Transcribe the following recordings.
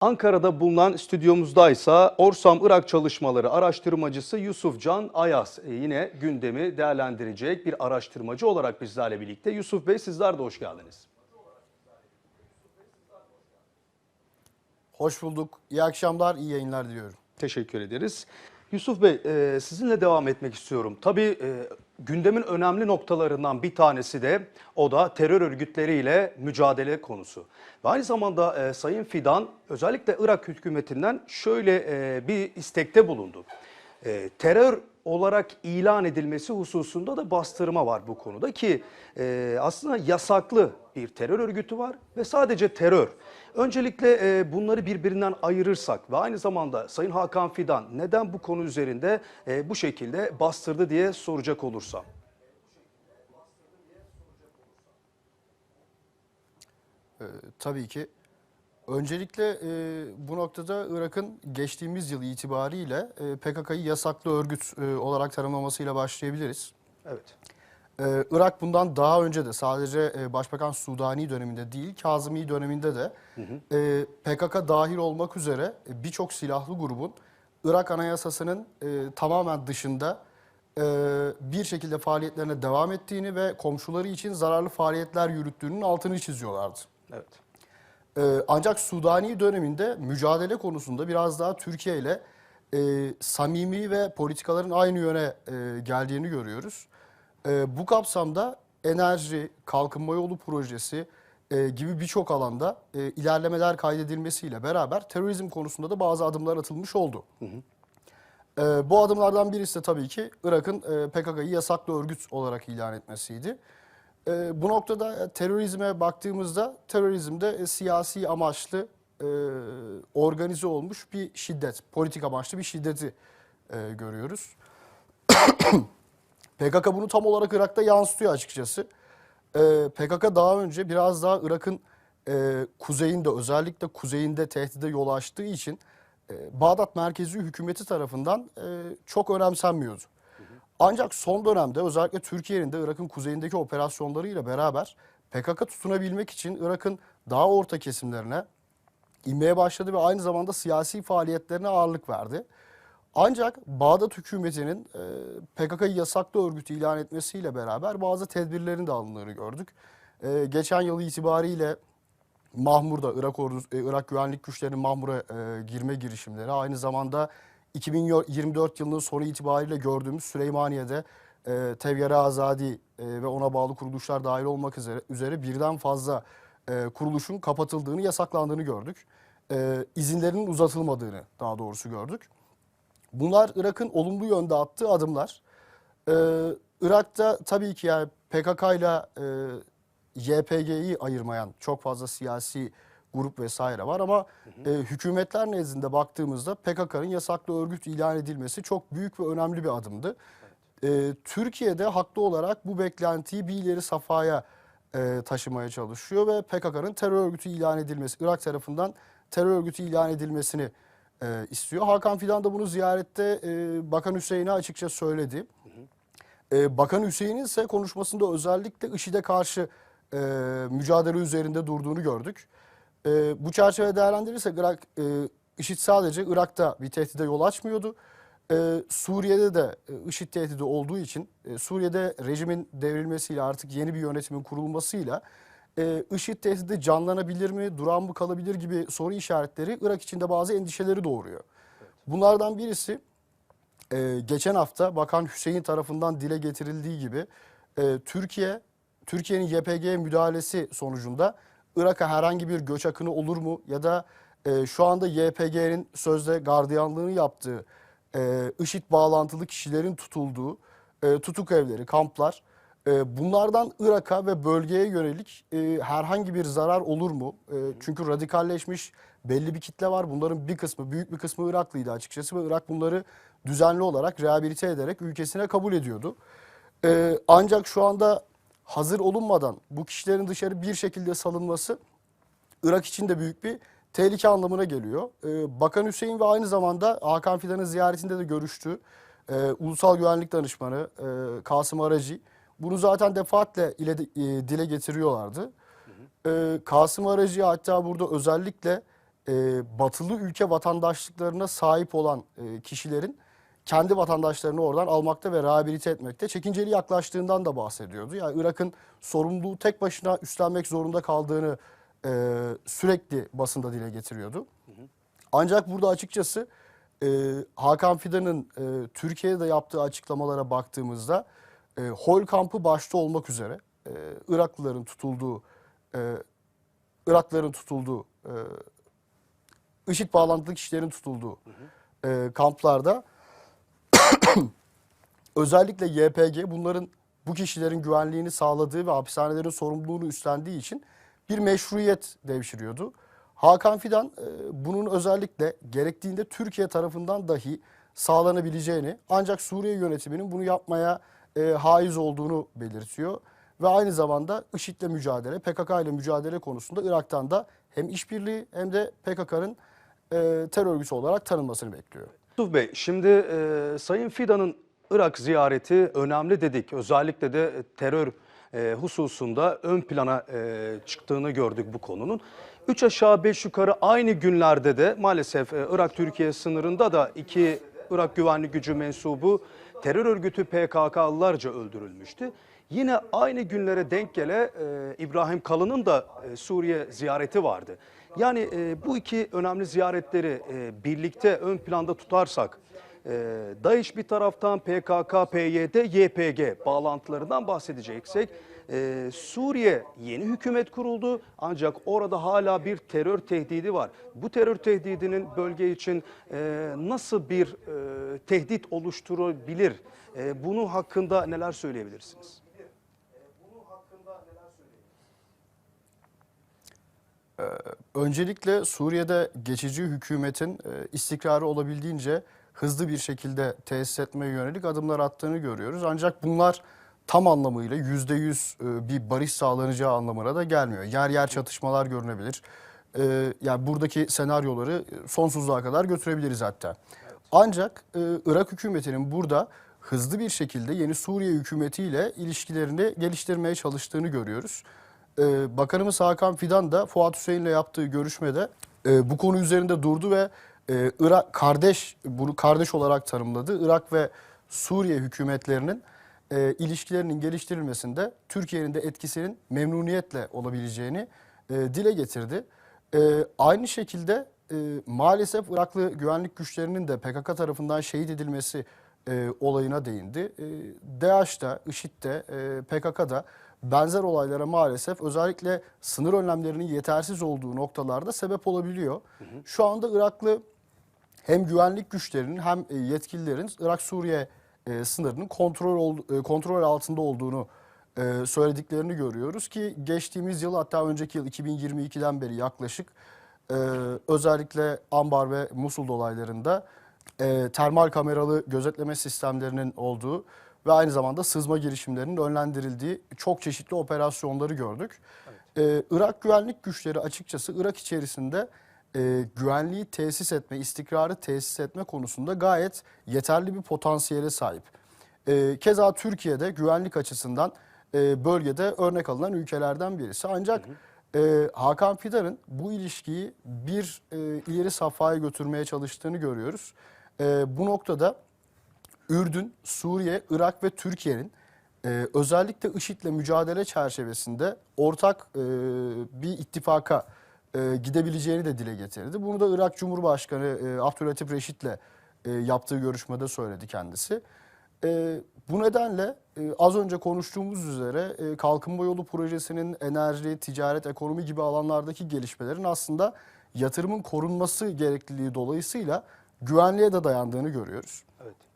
Ankara'da bulunan stüdyomuzdaysa Orsam Irak Çalışmaları araştırmacısı Yusuf Can Ayaz e, yine gündemi değerlendirecek bir araştırmacı olarak bizlerle birlikte. Yusuf Bey sizler de hoş geldiniz. Hoş bulduk. İyi akşamlar, iyi yayınlar diliyorum. Teşekkür ederiz. Yusuf Bey e, sizinle devam etmek istiyorum. Tabii e, gündemin önemli noktalarından bir tanesi de o da terör örgütleriyle mücadele konusu. Ve aynı zamanda e, Sayın Fidan özellikle Irak hükümetinden şöyle e, bir istekte bulundu. E, terör olarak ilan edilmesi hususunda da bastırma var bu konuda ki e, aslında yasaklı bir terör örgütü var ve sadece terör. Öncelikle e, bunları birbirinden ayırırsak ve aynı zamanda Sayın Hakan Fidan neden bu konu üzerinde e, bu şekilde bastırdı diye soracak olursam. Ee, tabii ki. Öncelikle e, bu noktada Irak'ın geçtiğimiz yıl itibariyle e, PKK'yı yasaklı örgüt e, olarak tanımlamasıyla başlayabiliriz. Evet. Ee, Irak bundan daha önce de sadece e, Başbakan Sudani döneminde değil, Kazımi döneminde de e, PKK dahil olmak üzere e, birçok silahlı grubun Irak Anayasası'nın e, tamamen dışında e, bir şekilde faaliyetlerine devam ettiğini ve komşuları için zararlı faaliyetler yürüttüğünün altını çiziyorlardı. Evet. Ee, ancak Sudani döneminde mücadele konusunda biraz daha Türkiye ile e, samimi ve politikaların aynı yöne e, geldiğini görüyoruz. E, bu kapsamda enerji, kalkınma yolu projesi e, gibi birçok alanda e, ilerlemeler kaydedilmesiyle beraber terörizm konusunda da bazı adımlar atılmış oldu. E, bu adımlardan birisi de tabii ki Irak'ın e, PKK'yı yasaklı örgüt olarak ilan etmesiydi. E, bu noktada e, terörizme baktığımızda terörizmde e, siyasi amaçlı e, organize olmuş bir şiddet, politik amaçlı bir şiddeti e, görüyoruz. PKK bunu tam olarak Irak'ta yansıtıyor açıkçası. E, PKK daha önce biraz daha Irak'ın e, kuzeyinde özellikle kuzeyinde tehdide yol açtığı için e, Bağdat merkezi hükümeti tarafından e, çok önemsenmiyordu. Ancak son dönemde özellikle Türkiye'nin de Irak'ın kuzeyindeki operasyonlarıyla beraber PKK tutunabilmek için Irak'ın daha orta kesimlerine inmeye başladı ve aynı zamanda siyasi faaliyetlerine ağırlık verdi. Ancak Bağdat hükümetinin e, PKK'yı yasaklı örgütü ilan etmesiyle beraber bazı tedbirlerin de alındığını gördük. E, geçen yıl itibariyle Mahmur'da Irak ordusu, e, Irak güvenlik güçlerinin Mahmur'a e, girme girişimleri aynı zamanda 2024 yılının sonu itibariyle gördüğümüz Süleymaniye'de e, Tevyare Azadi e, ve ona bağlı kuruluşlar dahil olmak üzere, üzere birden fazla e, kuruluşun kapatıldığını, yasaklandığını gördük. E, izinlerinin uzatılmadığını daha doğrusu gördük. Bunlar Irak'ın olumlu yönde attığı adımlar. Ee, Irak'ta tabii ki yani PKK ile e, YPG'yi ayırmayan çok fazla siyasi grup vesaire var ama e, hükümetler nezdinde baktığımızda PKK'nın yasaklı örgüt ilan edilmesi çok büyük ve önemli bir adımdı. E, Türkiye'de haklı olarak bu beklentiyi bir ileri safhaya e, taşımaya çalışıyor ve PKK'nın terör örgütü ilan edilmesi, Irak tarafından terör örgütü ilan edilmesini e, istiyor. Hakan Fidan da bunu ziyarette e, Bakan Hüseyin'e açıkça söyledi. E, Bakan Hüseyin'in ise konuşmasında özellikle IŞİD'e karşı e, mücadele üzerinde durduğunu gördük. E, bu çerçeve değerlendirirsek Irak, e, IŞİD sadece Irak'ta bir tehdide yol açmıyordu. E, Suriye'de de e, IŞİD tehdidi olduğu için e, Suriye'de rejimin devrilmesiyle artık yeni bir yönetimin kurulmasıyla e, IŞİD tehdidi canlanabilir mi, duran mı kalabilir gibi soru işaretleri Irak içinde bazı endişeleri doğuruyor. Bunlardan birisi e, geçen hafta Bakan Hüseyin tarafından dile getirildiği gibi e, Türkiye Türkiye'nin YPG müdahalesi sonucunda Irak'a herhangi bir göç akını olur mu ya da e, şu anda YPG'nin sözde gardiyanlığını yaptığı e, IŞİD bağlantılı kişilerin tutulduğu e, tutuk evleri, kamplar e, bunlardan Irak'a ve bölgeye yönelik e, herhangi bir zarar olur mu? E, çünkü radikalleşmiş belli bir kitle var. Bunların bir kısmı, büyük bir kısmı Iraklıydı açıkçası ve Irak bunları düzenli olarak rehabilite ederek ülkesine kabul ediyordu. E, ancak şu anda hazır olunmadan bu kişilerin dışarı bir şekilde salınması Irak için de büyük bir tehlike anlamına geliyor. Ee, Bakan Hüseyin ve aynı zamanda Hakan Fidan'ın ziyaretinde de görüştü. Ee, Ulusal Güvenlik Danışmanı e, Kasım Aracı bunu zaten defaatle ile, e, dile getiriyorlardı. Ee, Kasım Aracı hatta burada özellikle e, batılı ülke vatandaşlıklarına sahip olan e, kişilerin kendi vatandaşlarını oradan almakta ve rehabilite etmekte çekinceli yaklaştığından da bahsediyordu. Yani Irak'ın sorumluluğu tek başına üstlenmek zorunda kaldığını e, sürekli basında dile getiriyordu. Ancak burada açıkçası e, Hakan Fidan'ın e, Türkiye'de yaptığı açıklamalara baktığımızda e, Hol kampı başta olmak üzere e, Iraklıların tutulduğu e, Iraklıların tutulduğu e, IŞİD bağlantılı kişilerin tutulduğu e, kamplarda özellikle YPG bunların bu kişilerin güvenliğini sağladığı ve hapishanelerin sorumluluğunu üstlendiği için bir meşruiyet devşiriyordu. Hakan Fidan e, bunun özellikle gerektiğinde Türkiye tarafından dahi sağlanabileceğini ancak Suriye yönetiminin bunu yapmaya e, haiz olduğunu belirtiyor. Ve aynı zamanda IŞİD'le mücadele, PKK ile mücadele konusunda Irak'tan da hem işbirliği hem de PKK'nın e, terör örgütü olarak tanınmasını bekliyor. Yusuf Bey, şimdi e, Sayın Fidan'ın Irak ziyareti önemli dedik. Özellikle de terör e, hususunda ön plana e, çıktığını gördük bu konunun. Üç aşağı beş yukarı aynı günlerde de maalesef e, Irak-Türkiye sınırında da iki Irak güvenlik gücü mensubu terör örgütü PKK'lılarca öldürülmüştü. Yine aynı günlere denk gele e, İbrahim Kalın'ın da e, Suriye ziyareti vardı. Yani e, bu iki önemli ziyaretleri e, birlikte ön planda tutarsak, e, DAEŞ bir taraftan PKK, PYD, YPG bağlantılarından bahsedeceksek, e, Suriye yeni hükümet kuruldu ancak orada hala bir terör tehdidi var. Bu terör tehdidinin bölge için e, nasıl bir e, tehdit oluşturabilir? E, bunun hakkında neler söyleyebilirsiniz? Öncelikle Suriye'de geçici hükümetin e, istikrarı olabildiğince hızlı bir şekilde tesis etmeye yönelik adımlar attığını görüyoruz. Ancak bunlar tam anlamıyla yüzde yüz e, bir barış sağlanacağı anlamına da gelmiyor. Yer yer çatışmalar görünebilir. E, Yani buradaki senaryoları sonsuzluğa kadar götürebiliriz hatta. Ancak Irak hükümetinin burada hızlı bir şekilde yeni Suriye hükümetiyle ilişkilerini geliştirmeye çalıştığını görüyoruz. Ee, Bakanımız Hakan Fidan da Fuat Hüseyin'le yaptığı görüşmede e, bu konu üzerinde durdu ve e, Irak kardeş bunu kardeş olarak tanımladı. Irak ve Suriye hükümetlerinin e, ilişkilerinin geliştirilmesinde Türkiye'nin de etkisinin memnuniyetle olabileceğini e, dile getirdi. E, aynı şekilde e, maalesef Iraklı güvenlik güçlerinin de PKK tarafından şehit edilmesi e, olayına değindi. E, DAEŞ'te, IŞİD'de, e, PKK'da benzer olaylara maalesef özellikle sınır önlemlerinin yetersiz olduğu noktalarda sebep olabiliyor. Şu anda Iraklı hem güvenlik güçlerinin hem e, yetkililerin Irak-Suriye e, sınırının kontrol ol- e, kontrol altında olduğunu e, söylediklerini görüyoruz ki geçtiğimiz yıl hatta önceki yıl 2022'den beri yaklaşık e, özellikle Ambar ve Musul olaylarında e, termal kameralı gözetleme sistemlerinin olduğu ve aynı zamanda sızma girişimlerinin önlendirildiği çok çeşitli operasyonları gördük. Ee, Irak güvenlik güçleri açıkçası Irak içerisinde e, güvenliği tesis etme, istikrarı tesis etme konusunda gayet yeterli bir potansiyele sahip. E, keza Türkiye'de güvenlik açısından e, bölgede örnek alınan ülkelerden birisi. Ancak e, Hakan Fidan'ın bu ilişkiyi bir e, ileri safhaya götürmeye çalıştığını görüyoruz. E, bu noktada Ürdün, Suriye, Irak ve Türkiye'nin e, özellikle IŞİD'le mücadele çerçevesinde ortak e, bir ittifaka e, gidebileceğini de dile getirdi. Bunu da Irak Cumhurbaşkanı e, Abdülhatif Reşit'le e, yaptığı görüşmede söyledi kendisi. E, bu nedenle e, az önce konuştuğumuz üzere e, Kalkınma Yolu Projesi'nin enerji, ticaret, ekonomi gibi alanlardaki gelişmelerin aslında yatırımın korunması gerekliliği dolayısıyla güvenliğe de dayandığını görüyoruz. Evet.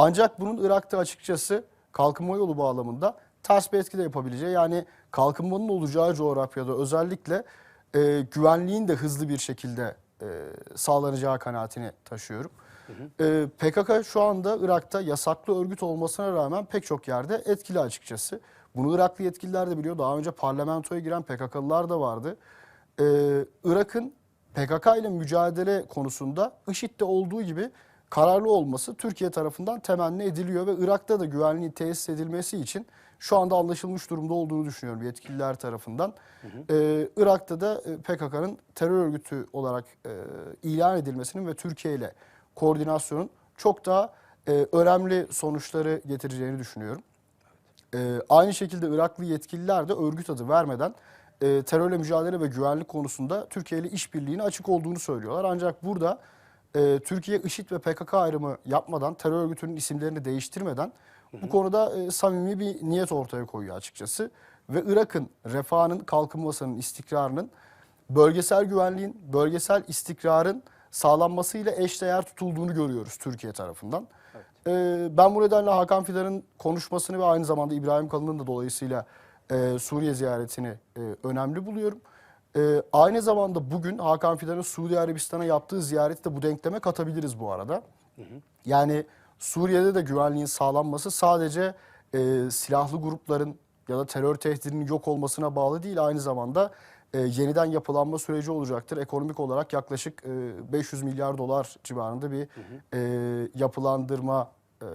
Ancak bunun Irak'ta açıkçası kalkınma yolu bağlamında ters bir etki de yapabileceği yani kalkınmanın olacağı coğrafyada özellikle e, güvenliğin de hızlı bir şekilde e, sağlanacağı kanaatini taşıyorum. E, PKK şu anda Irak'ta yasaklı örgüt olmasına rağmen pek çok yerde etkili açıkçası. Bunu Iraklı yetkililer de biliyor. Daha önce parlamentoya giren PKK'lılar da vardı. E, Irak'ın PKK ile mücadele konusunda IŞİD'de olduğu gibi kararlı olması Türkiye tarafından temenni ediliyor ve Irak'ta da güvenliğin tesis edilmesi için şu anda anlaşılmış durumda olduğunu düşünüyorum yetkililer tarafından. Ee, Irak'ta da e, PKK'nın terör örgütü olarak e, ilan edilmesinin ve Türkiye ile koordinasyonun çok daha e, önemli sonuçları getireceğini düşünüyorum. Ee, aynı şekilde Iraklı yetkililer de örgüt adı vermeden e, terörle mücadele ve güvenlik konusunda Türkiye ile işbirliğine açık olduğunu söylüyorlar. Ancak burada e, Türkiye IŞİD ve PKK ayrımı yapmadan, terör örgütünün isimlerini değiştirmeden bu konuda e, samimi bir niyet ortaya koyuyor açıkçası. Ve Irak'ın refahının, kalkınmasının, istikrarının, bölgesel güvenliğin, bölgesel istikrarın sağlanmasıyla eşdeğer tutulduğunu görüyoruz Türkiye tarafından. Ee, ben bu nedenle Hakan Fidan'ın konuşmasını ve aynı zamanda İbrahim Kalın'ın da dolayısıyla e, Suriye ziyaretini e, önemli buluyorum. E, aynı zamanda bugün Hakan Fidan'ın Suudi Arabistan'a yaptığı ziyareti de bu denkleme katabiliriz bu arada. Yani Suriye'de de güvenliğin sağlanması sadece e, silahlı grupların ya da terör tehdidinin yok olmasına bağlı değil. Aynı zamanda e, yeniden yapılanma süreci olacaktır. Ekonomik olarak yaklaşık e, 500 milyar dolar civarında bir e, yapılandırma e,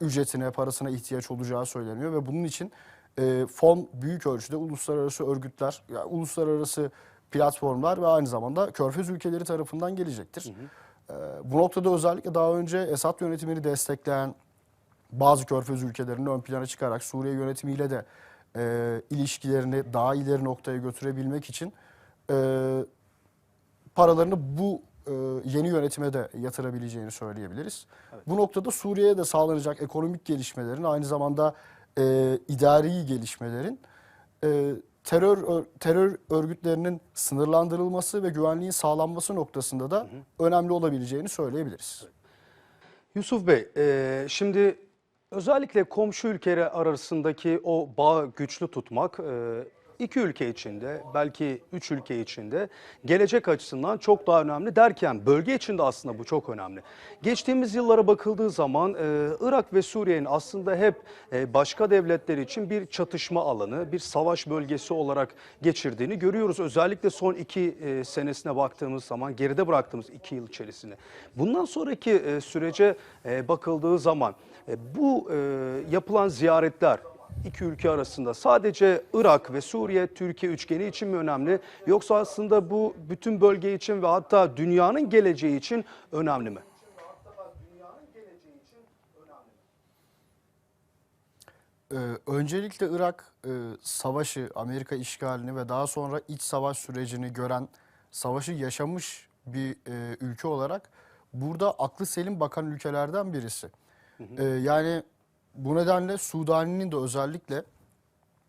ücretine, parasına ihtiyaç olacağı söyleniyor ve bunun için e, fon büyük ölçüde uluslararası örgütler, yani uluslararası platformlar ve aynı zamanda Körfez ülkeleri tarafından gelecektir. E, bu noktada özellikle daha önce Esad yönetimini destekleyen bazı Körfez ülkelerinin ön plana çıkarak Suriye yönetimiyle de e, ilişkilerini daha ileri noktaya götürebilmek için e, paralarını bu e, yeni yönetime de yatırabileceğini söyleyebiliriz. Bu noktada Suriye'ye de sağlanacak ekonomik gelişmelerin aynı zamanda e, idari gelişmelerin e, terör ör- terör örgütlerinin sınırlandırılması ve güvenliğin sağlanması noktasında da önemli olabileceğini söyleyebiliriz. Yusuf Bey, e, şimdi özellikle komşu ülkeler arasındaki o bağı güçlü tutmak e, iki ülke içinde, belki üç ülke içinde gelecek açısından çok daha önemli derken bölge içinde aslında bu çok önemli. Geçtiğimiz yıllara bakıldığı zaman e, Irak ve Suriye'nin aslında hep e, başka devletler için bir çatışma alanı, bir savaş bölgesi olarak geçirdiğini görüyoruz. Özellikle son iki e, senesine baktığımız zaman, geride bıraktığımız iki yıl içerisinde. Bundan sonraki e, sürece e, bakıldığı zaman e, bu e, yapılan ziyaretler iki ülke arasında sadece Irak ve Suriye Türkiye üçgeni için mi önemli yoksa aslında bu bütün bölge için ve hatta dünyanın geleceği için önemli mi? Ee, öncelikle Irak e, savaşı, Amerika işgalini ve daha sonra iç savaş sürecini gören, savaşı yaşamış bir e, ülke olarak burada aklı selim bakan ülkelerden birisi. Ee, yani bu nedenle Sudani'nin de özellikle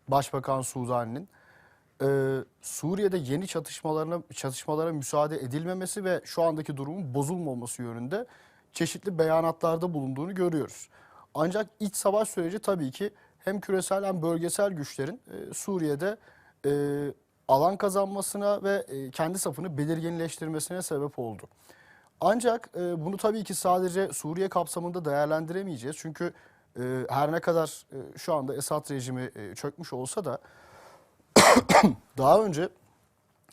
Başbakan Sudani'nin e, Suriye'de yeni çatışmalarına çatışmalara müsaade edilmemesi ve şu andaki durumun bozulmaması yönünde çeşitli beyanatlarda bulunduğunu görüyoruz. Ancak iç savaş süreci tabii ki hem küresel hem bölgesel güçlerin e, Suriye'de e, alan kazanmasına ve e, kendi safını belirginleştirmesine sebep oldu. Ancak e, bunu tabii ki sadece Suriye kapsamında değerlendiremeyeceğiz. Çünkü e, her ne kadar e, şu anda Esad rejimi e, çökmüş olsa da daha önce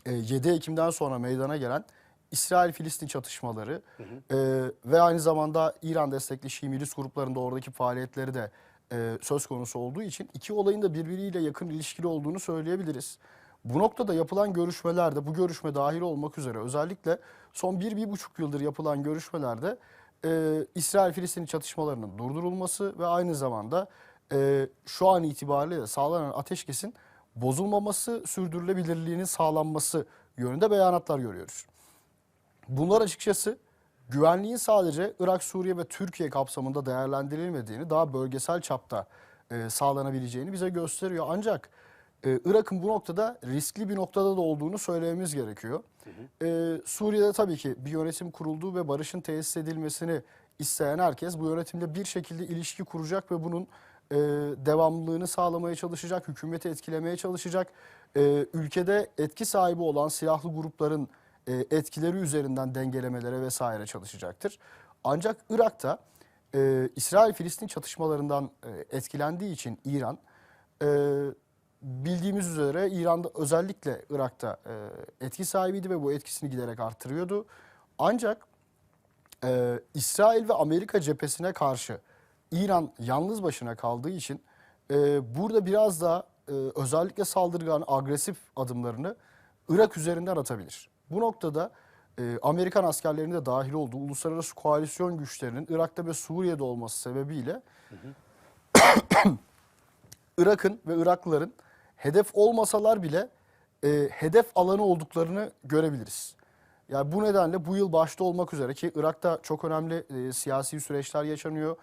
e, 7 Ekim'den sonra meydana gelen İsrail-Filistin çatışmaları e, ve aynı zamanda İran destekli Şii milis gruplarında oradaki faaliyetleri de e, söz konusu olduğu için iki olayın da birbiriyle yakın ilişkili olduğunu söyleyebiliriz. Bu noktada yapılan görüşmelerde, bu görüşme dahil olmak üzere özellikle son bir, bir buçuk yıldır yapılan görüşmelerde e, İsrail-Filistin çatışmalarının durdurulması ve aynı zamanda e, şu an itibariyle sağlanan ateşkesin bozulmaması, sürdürülebilirliğinin sağlanması yönünde beyanatlar görüyoruz. Bunlar açıkçası güvenliğin sadece Irak, Suriye ve Türkiye kapsamında değerlendirilmediğini, daha bölgesel çapta e, sağlanabileceğini bize gösteriyor. Ancak e, Irak'ın bu noktada riskli bir noktada da olduğunu söylememiz gerekiyor. E, Suriye'de tabii ki bir yönetim kurulduğu ve barışın tesis edilmesini isteyen herkes bu yönetimle bir şekilde ilişki kuracak ve bunun e, devamlılığını sağlamaya çalışacak, hükümeti etkilemeye çalışacak. E, ülkede etki sahibi olan silahlı grupların e, etkileri üzerinden dengelemelere vesaire çalışacaktır. Ancak Irak'ta e, İsrail-Filistin çatışmalarından e, etkilendiği için İran e, bildiğimiz üzere İran'da özellikle Irak'ta e, etki sahibiydi ve bu etkisini giderek arttırıyordu. Ancak Ee, İsrail ve Amerika cephesine karşı İran yalnız başına kaldığı için e, burada biraz daha e, özellikle saldırgan, agresif adımlarını Irak üzerinden atabilir. Bu noktada e, Amerikan askerlerinin de dahil olduğu uluslararası koalisyon güçlerinin Irak'ta ve Suriye'de olması sebebiyle Irak'ın ve Iraklıların hedef olmasalar bile e, hedef alanı olduklarını görebiliriz. Yani bu nedenle bu yıl başta olmak üzere ki Irak'ta çok önemli e, siyasi süreçler yaşanıyor.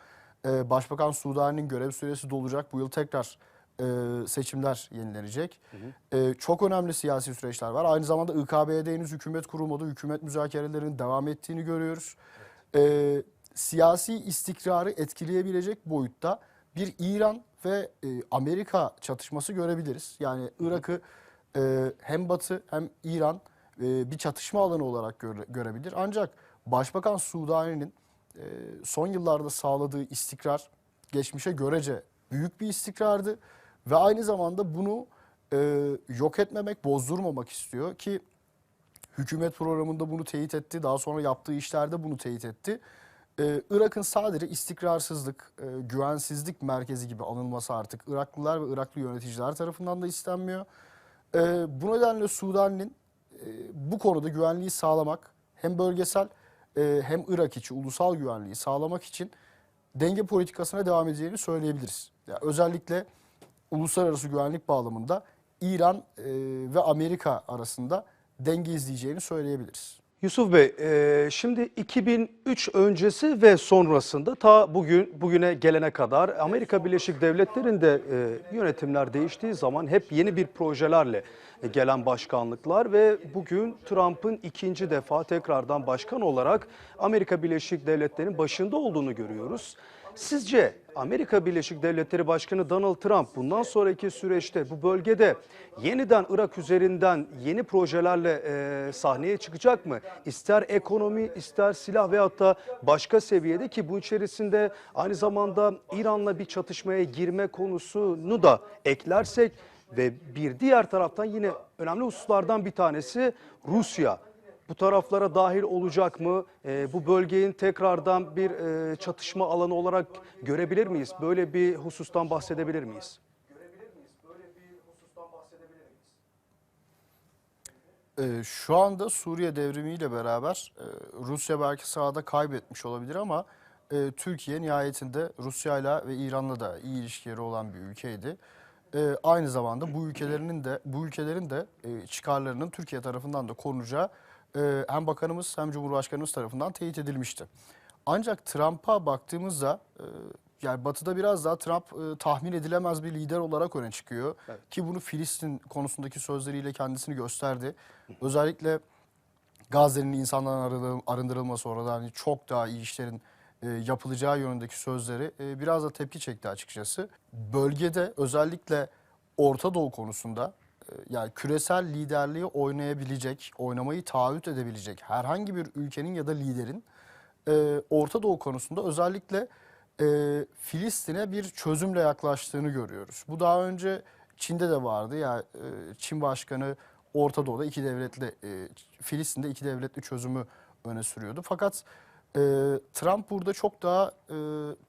E, Başbakan Sudani'nin görev süresi dolacak. Bu yıl tekrar e, seçimler yenilenecek. E, çok önemli siyasi süreçler var. Aynı zamanda İKB'de henüz hükümet kurulmadı. Hükümet müzakerelerinin devam ettiğini görüyoruz. E, siyasi istikrarı etkileyebilecek boyutta bir İran ve e, Amerika çatışması görebiliriz. Yani Irak'ı e, hem Batı hem İran e, bir çatışma alanı olarak göre- görebilir. Ancak Başbakan Sudani'nin e, son yıllarda sağladığı istikrar geçmişe görece büyük bir istikrardı ve aynı zamanda bunu e, yok etmemek, bozdurmamak istiyor ki hükümet programında bunu teyit etti. Daha sonra yaptığı işlerde bunu teyit etti. Ee, Irak'ın sadece istikrarsızlık, e, güvensizlik merkezi gibi anılması artık Iraklılar ve Iraklı yöneticiler tarafından da istenmiyor. Ee, bu nedenle Sudan'ın e, bu konuda güvenliği sağlamak hem bölgesel e, hem Irak içi ulusal güvenliği sağlamak için denge politikasına devam edeceğini söyleyebiliriz. Ya özellikle uluslararası güvenlik bağlamında İran e, ve Amerika arasında denge izleyeceğini söyleyebiliriz. Yusuf Bey, e, şimdi 2003 öncesi ve sonrasında ta bugün bugüne gelene kadar Amerika Birleşik Devletleri'nde e, yönetimler değiştiği zaman hep yeni bir projelerle e, gelen başkanlıklar ve bugün Trump'ın ikinci defa tekrardan başkan olarak Amerika Birleşik Devletleri'nin başında olduğunu görüyoruz. Sizce Amerika Birleşik Devletleri Başkanı Donald Trump bundan sonraki süreçte bu bölgede yeniden Irak üzerinden yeni projelerle e, sahneye çıkacak mı? İster ekonomi, ister silah veyahut da başka seviyede ki bu içerisinde aynı zamanda İran'la bir çatışmaya girme konusunu da eklersek ve bir diğer taraftan yine önemli hususlardan bir tanesi Rusya bu taraflara dahil olacak mı? Ee, bu bölgenin tekrardan bir e, çatışma alanı olarak görebilir miyiz? Böyle bir husustan bahsedebilir miyiz? Ee, şu anda Suriye devrimiyle beraber e, Rusya belki sahada kaybetmiş olabilir ama e, Türkiye nihayetinde Rusya'yla ve İran'la da iyi ilişkileri olan bir ülkeydi. E, aynı zamanda bu ülkelerinin de bu ülkelerin de e, çıkarlarının Türkiye tarafından da korunacağı e, hem bakanımız hem Cumhurbaşkanımız tarafından teyit edilmişti. Ancak Trump'a baktığımızda e, yani Batı'da biraz daha Trump e, tahmin edilemez bir lider olarak öne çıkıyor. Ki bunu Filistin konusundaki sözleriyle kendisini gösterdi. Özellikle Gazze'nin insanların arı- arındırılması orada hani çok daha iyi işlerin e, yapılacağı yönündeki sözleri e, biraz da tepki çekti açıkçası. Bölgede özellikle Orta Doğu konusunda yani küresel liderliği oynayabilecek, oynamayı taahhüt edebilecek herhangi bir ülkenin ya da liderin e, Orta Doğu konusunda özellikle e, Filistin'e bir çözümle yaklaştığını görüyoruz. Bu daha önce Çin'de de vardı. Yani e, Çin Başkanı Orta Doğu'da iki devletli, e, Filistin'de iki devletli çözümü öne sürüyordu. Fakat e, Trump burada çok daha e,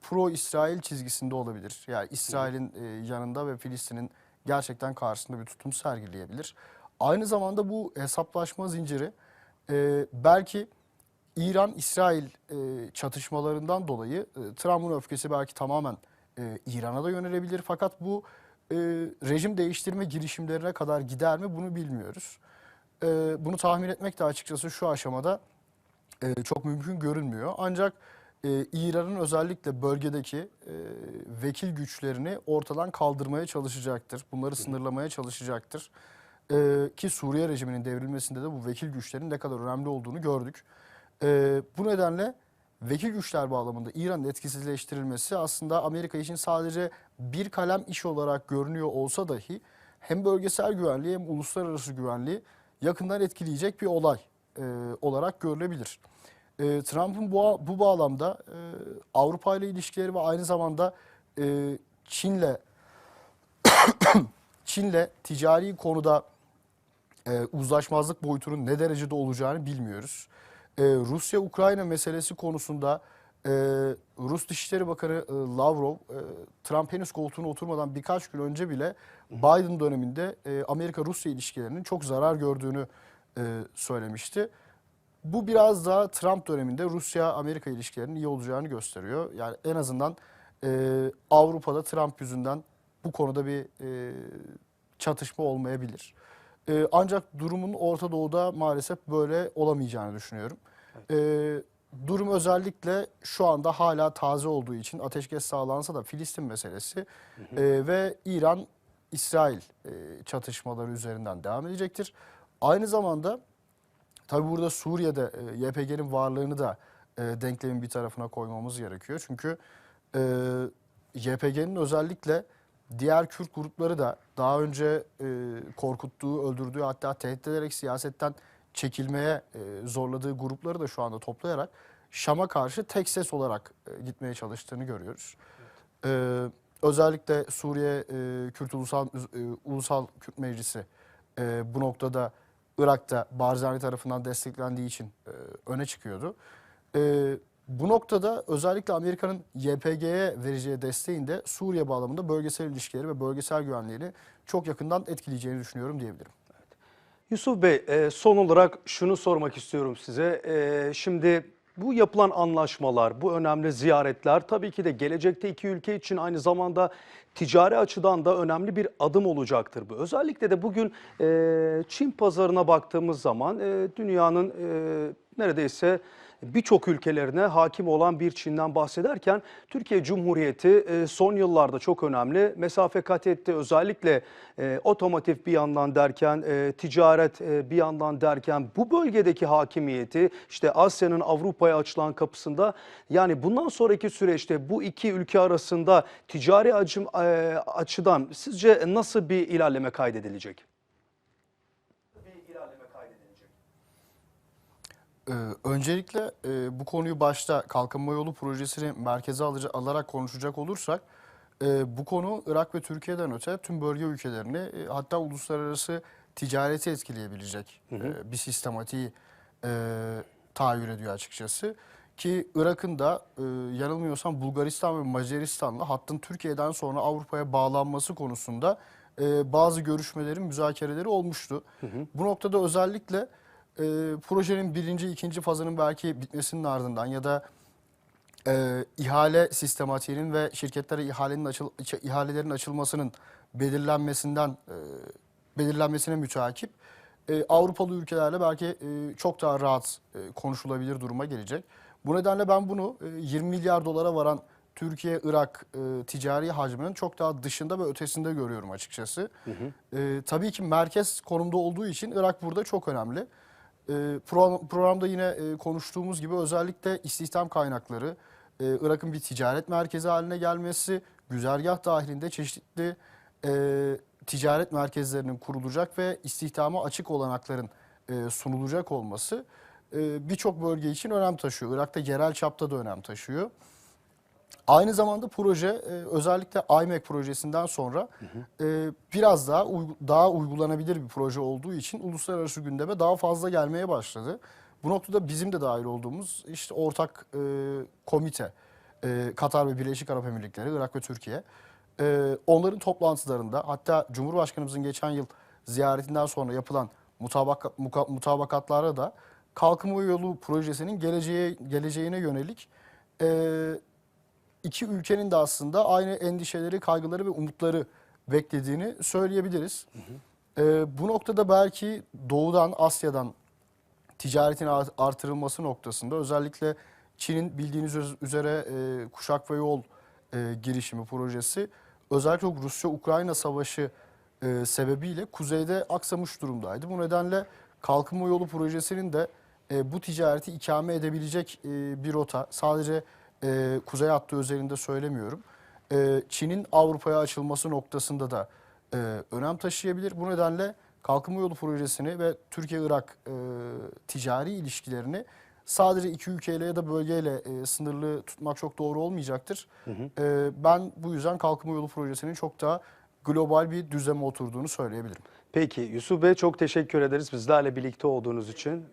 pro-İsrail çizgisinde olabilir. Yani İsrail'in e, yanında ve Filistin'in gerçekten karşısında bir tutum sergileyebilir. Aynı zamanda bu hesaplaşma zinciri e, belki İran-İsrail e, çatışmalarından dolayı e, Trump'ın öfkesi belki tamamen e, İran'a da yönelebilir. Fakat bu e, rejim değiştirme girişimlerine kadar gider mi bunu bilmiyoruz. E, bunu tahmin etmek de açıkçası şu aşamada e, çok mümkün görünmüyor. Ancak e, İran'ın özellikle bölgedeki e, vekil güçlerini ortadan kaldırmaya çalışacaktır. Bunları sınırlamaya çalışacaktır. E, ki Suriye rejiminin devrilmesinde de bu vekil güçlerin ne kadar önemli olduğunu gördük. E, bu nedenle vekil güçler bağlamında İran'ın etkisizleştirilmesi aslında Amerika için sadece bir kalem iş olarak görünüyor olsa dahi hem bölgesel güvenliği hem uluslararası güvenliği yakından etkileyecek bir olay e, olarak görülebilir. E, Trump'ın bu, bu bağlamda e, Avrupa ile ilişkileri ve aynı zamanda e, Çin'le Çin'le ticari konuda e, uzlaşmazlık boyutunun ne derecede olacağını bilmiyoruz. e, Rusya-Ukrayna meselesi konusunda e, Rus Dışişleri Bakanı e, Lavrov, e, Trump henüz koltuğuna oturmadan birkaç gün önce bile Biden döneminde e, Amerika-Rusya ilişkilerinin çok zarar gördüğünü e, söylemişti. Bu biraz daha Trump döneminde Rusya-Amerika ilişkilerinin iyi olacağını gösteriyor. Yani en azından e, Avrupa'da Trump yüzünden bu konuda bir e, çatışma olmayabilir. E, ancak durumun Orta Doğu'da maalesef böyle olamayacağını düşünüyorum. E, durum özellikle şu anda hala taze olduğu için ateşkes sağlansa da Filistin meselesi e, ve İran-İsrail e, çatışmaları üzerinden devam edecektir. Aynı zamanda Tabi burada Suriye'de e, YPG'nin varlığını da e, denklemin bir tarafına koymamız gerekiyor. Çünkü e, YPG'nin özellikle diğer Kürt grupları da daha önce korkuttuğu, öldürdüğü hatta tehdit ederek siyasetten çekilmeye zorladığı grupları da şu anda toplayarak Şam'a karşı tek ses olarak gitmeye çalıştığını görüyoruz. E, özellikle Suriye e, Kürt Ulusal Ulusal Kürt Meclisi bu noktada Irak'ta Barzani tarafından desteklendiği için e, öne çıkıyordu. E, bu noktada özellikle Amerika'nın YPG'ye vereceği desteğin de Suriye bağlamında bölgesel ilişkileri ve bölgesel güvenliğini çok yakından etkileyeceğini düşünüyorum diyebilirim. Yusuf Bey, e, son olarak şunu sormak istiyorum size. E, Şimdi bu yapılan anlaşmalar, bu önemli ziyaretler tabii ki de gelecekte iki ülke için aynı zamanda ticari açıdan da önemli bir adım olacaktır bu. Özellikle de bugün e, Çin pazarına baktığımız zaman e, dünyanın e, neredeyse birçok ülkelerine hakim olan bir Çin'den bahsederken Türkiye Cumhuriyeti e, son yıllarda çok önemli mesafe kat etti. Özellikle e, otomotiv bir yandan derken, e, ticaret bir yandan derken bu bölgedeki hakimiyeti işte Asya'nın Avrupa'ya açılan kapısında yani bundan sonraki süreçte bu iki ülke arasında ticari açıdan sizce nasıl bir ilerleme kaydedilecek? Bir ilerleme kaydedilecek. Ee, öncelikle e, bu konuyu başta Kalkınma Yolu projesini merkeze alıca- alarak konuşacak olursak e, bu konu Irak ve Türkiye'den öte tüm bölge ülkelerini e, hatta uluslararası ticareti etkileyebilecek e, bir sistematiği e, tahayyül ediyor açıkçası. Ki Irak'ın da e, yanılmıyorsam Bulgaristan ve Macaristan'la hattın Türkiye'den sonra Avrupa'ya bağlanması konusunda e, bazı görüşmelerin müzakereleri olmuştu. Bu noktada özellikle e, projenin birinci, ikinci fazının belki bitmesinin ardından ya da e, ihale sistematiğinin ve şirketlere ihalenin açıl, ihalelerin açılmasının belirlenmesinden e, belirlenmesine müteakip e, Avrupalı ülkelerle belki e, çok daha rahat e, konuşulabilir duruma gelecek. Bu nedenle ben bunu e, 20 milyar dolara varan Türkiye-Irak e, ticari hacminin çok daha dışında ve ötesinde görüyorum açıkçası. E, tabii ki merkez konumda olduğu için Irak burada çok önemli. E, pro- programda yine e, konuştuğumuz gibi özellikle istihdam kaynakları, e, Irak'ın bir ticaret merkezi haline gelmesi, güzergah dahilinde çeşitli e, ticaret merkezlerinin kurulacak ve istihdama açık olanakların sunulacak olması birçok bölge için önem taşıyor. Irak'ta yerel çapta da önem taşıyor. Aynı zamanda proje e, özellikle IMEC projesinden sonra e, biraz daha daha uygulanabilir bir proje olduğu için uluslararası gündeme daha fazla gelmeye başladı. Bu noktada bizim de dahil olduğumuz işte ortak e, komite e, Katar ve Birleşik Arap Emirlikleri, Irak ve Türkiye. E, onların toplantılarında hatta Cumhurbaşkanımızın geçen yıl ziyaretinden sonra yapılan mutabaka, muka- mutabakatlarda da Kalkınma Yolu projesinin geleceğe geleceğine yönelik e, iki ülkenin de aslında aynı endişeleri, kaygıları ve umutları beklediğini söyleyebiliriz. Ee, bu noktada belki doğudan, Asya'dan ticaretin art- artırılması noktasında özellikle Çin'in bildiğiniz üz- üzere e, kuşak ve yol e, girişimi projesi özellikle Rusya-Ukrayna savaşı e, sebebiyle kuzeyde aksamış durumdaydı. Bu nedenle kalkınma yolu projesinin de e, bu ticareti ikame edebilecek e, bir rota. Sadece e, kuzey hattı özelinde söylemiyorum. E, Çin'in Avrupa'ya açılması noktasında da e, önem taşıyabilir. Bu nedenle kalkınma yolu projesini ve Türkiye-Irak e, ticari ilişkilerini sadece iki ülkeyle ya da bölgeyle e, sınırlı tutmak çok doğru olmayacaktır. E, ben bu yüzden kalkınma yolu projesinin çok daha global bir düzeme oturduğunu söyleyebilirim. Peki Yusuf Bey çok teşekkür ederiz bizlerle birlikte olduğunuz için.